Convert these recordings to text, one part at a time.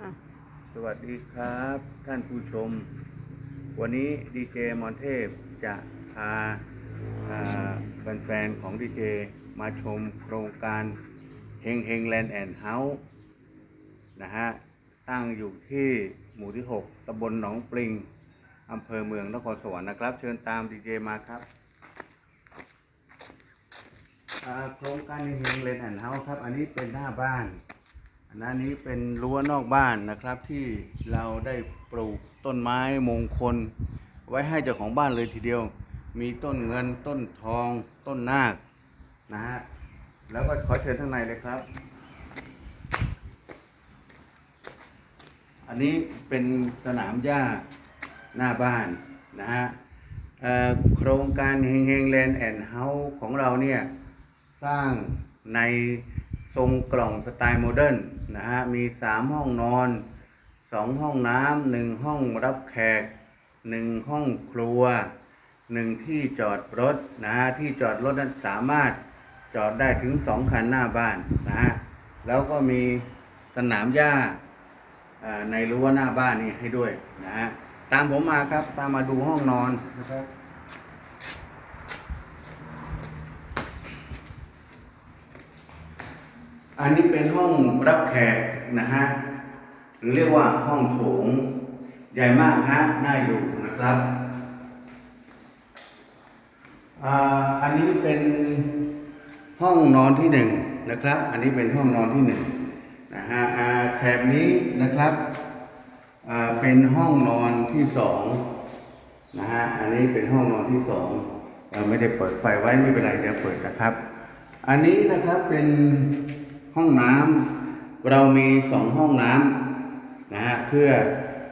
อะสวัสดีครับ ท่านผู้ชม วันนี้ดีเจมอนเทพจะพาอ่าแฟนๆของดีเจมาชมโครงการเฮงเฮงแลนด์แอนด์เฮาส์นะฮะ ตั้งอยู่ที่หมู่ที่ 6ตำบลหนองปริงอำเภอเมืองนครสวรรค์นะครับ เชิญตามดีเจมาครับอ่าโครงการเฮงเฮงแลนด์แอนด์เฮาส์ครับ อันนี้เป็นหน้าบ้าน อันนี้เป็นรั้วนอกบ้านนะครับที่เราได้ปลูกต้นไม้มงคล ไว้ให้เจ้าของบ้านเลยทีเดียว มีต้นเงินต้นทองต้นนาคนะฮะแล้วก็ขอเชิญข้างในเลยครับ อันนี้เป็นสนามหญ้าหน้าบ้านนะฮะโครงการเฮงเฮงแลนด์แอนด์เฮาส์ของเราเนี่ย สร้างใน ทรงกล่องสไตล์โมเดิร์นนะฮะมี 3 ห้องนอน 2 ห้องน้ำหนึ่งห้องรับแขก 1 ห้องครัว 1 ที่จอดรถนะฮะที่จอดรถนั้นสามารถจอดได้ถึง 2 คันหน้าบ้านนะฮะแล้วก็มีสนามหญ้าอ่าในรั้วหน้าบ้านนี่ให้ด้วยนะฮะตามผมมาครับตามมาดูห้องนอนนะครับ อันนี้เป็นห้องรับแขกนะฮะหรือเรียกว่าห้องโถง ใหญ่มากฮะน่าอยู่นะครับอันนี้เป็นห้องนอนที่หนึ่งนะครับ อันนี้เป็นห้องนอนที่หนึ่งนะฮะแถบนี้นะครับเป็นห้องนอนที่สองนะฮะ อันนี้เป็นห้องนอนที่สองเราไม่ได้เปิดไฟไว้ไม่เป็นไรเดี๋ยวเปิดนะครับ อันนี้นะครับเป็น ห้องน้ำเรามีสองห้องน้ำนะฮะเพื่อ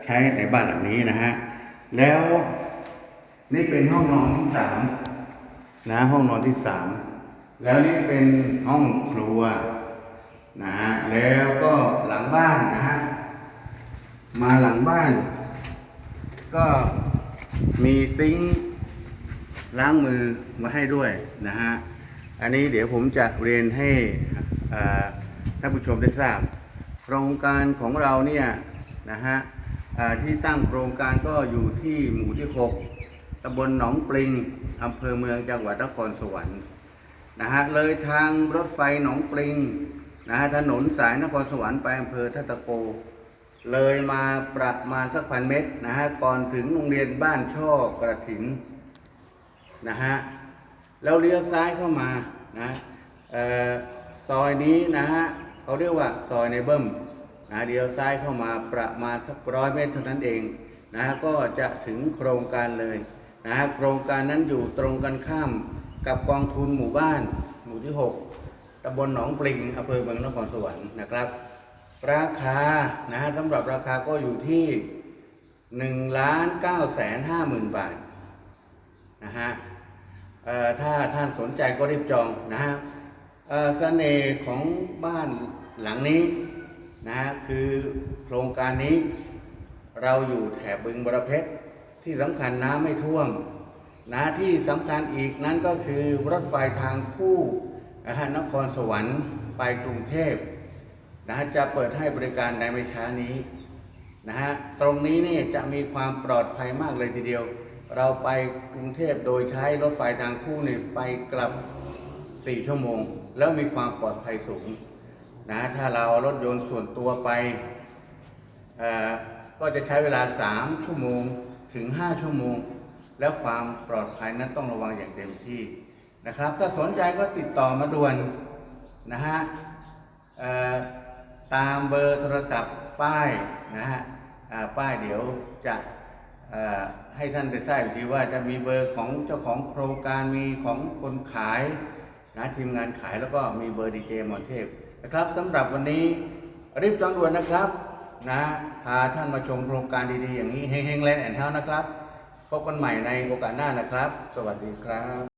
ใช้ในบ้านหลังนี้นะฮะแล้วนี่เป็นห้องนอนที่สามนะห้องนอนที่สามแล้วนี่เป็นห้องครัวนะฮะแล้วก็หลังบ้านนะฮะมาหลังบ้าน ก็มีซิงล้างมือมาให้ด้วยนะฮะ อันนี้เดี๋ยวผมจะเรียนให้ ท่านผู้ชมได้ทราบ โครงการของเราเนี่ยนะฮะที่ตั้งโครงการก็อยู่ที่หมู่ที่ 6ตำบลหนองปริงอำเภอเมืองจังหวัดนครสวรรค์นะฮะเลยทางรถไฟหนองปริงนะฮะถนนสายนครสวรรค์ไปอำเภอทัตตะโก เลยมาประมาณสักพันเมตรนะฮะก่อนถึงโรงเรียนบ้านช่อกระถินนะฮะแล้วเลี้ยวซ้ายเข้ามานะ ซอยนี้นะฮะเขาเรียกว่าซอยในเบิ้มนะเลี้ยวซ้ายเข้ามาประมาณสักร้อยเมตรเท่านั้นเองนะฮะก็จะถึงโครงการเลยนะฮะโครงการนั้นอยู่ตรงกันข้ามกับกองทุนหมู่บ้าน หมู่ที่ 6ตำบลหนองปริงอำเภอเมืองนครสวรรค์นะครับ ราคานะฮะสำหรับราคาก็อยู่ที่1ล้าน9แสน5หมื่นบาทนะฮะเอ่อถ้าท่านสนใจก็รีบจองนะฮะ เสน่ห์ของบ้านหลังนี้นะฮะคือโครงการนี้เราอยู่แถบบึงบรเพชรที่สำคัญน้ำไม่ท่วมนะที่สำคัญอีกนั้นก็คือรถไฟทางคู่นะฮะนครสวรรค์ไปกรุงเทพนะฮะจะเปิดให้บริการในไม่ช้านี้นะฮะตรงนี้นี่จะมีความปลอดภัยมากเลยทีเดียว เราไปกรุงเทพโดยใช้รถไฟทางคู่นี่ไปกลับ 4 ชั่วโมง แล้วมีความปลอดภัยสูงนะถ้าเรารถยนต์ส่วนตัวไป ก็จะใช้เวลา 3 ชั่วโมงถึง 5 ชั่วโมง แล้วความปลอดภัยนั้นต้องระวังอย่างเต็มที่นะครับ ถ้าสนใจก็ติดต่อมาด่วนนะฮะตามเบอร์โทรศัพท์ป้ายนะฮะป้ายเดี๋ยวจะให้ท่านได้ทราบอีกทีว่าจะมีเบอร์ของเจ้าของโครงการมีของคนขาย นะทีมงานขายแล้วก็มีเบอร์ดีเจมอนเทพนะครับสำหรับวันนี้รีบจองด่วนนะครับนะพาท่านมาชมโครงการดีๆอย่างนี้เฮงๆแลนด์แอนด์เฮานะครับ พบกันใหม่ในโอกาสหน้านะครับ สวัสดีครับ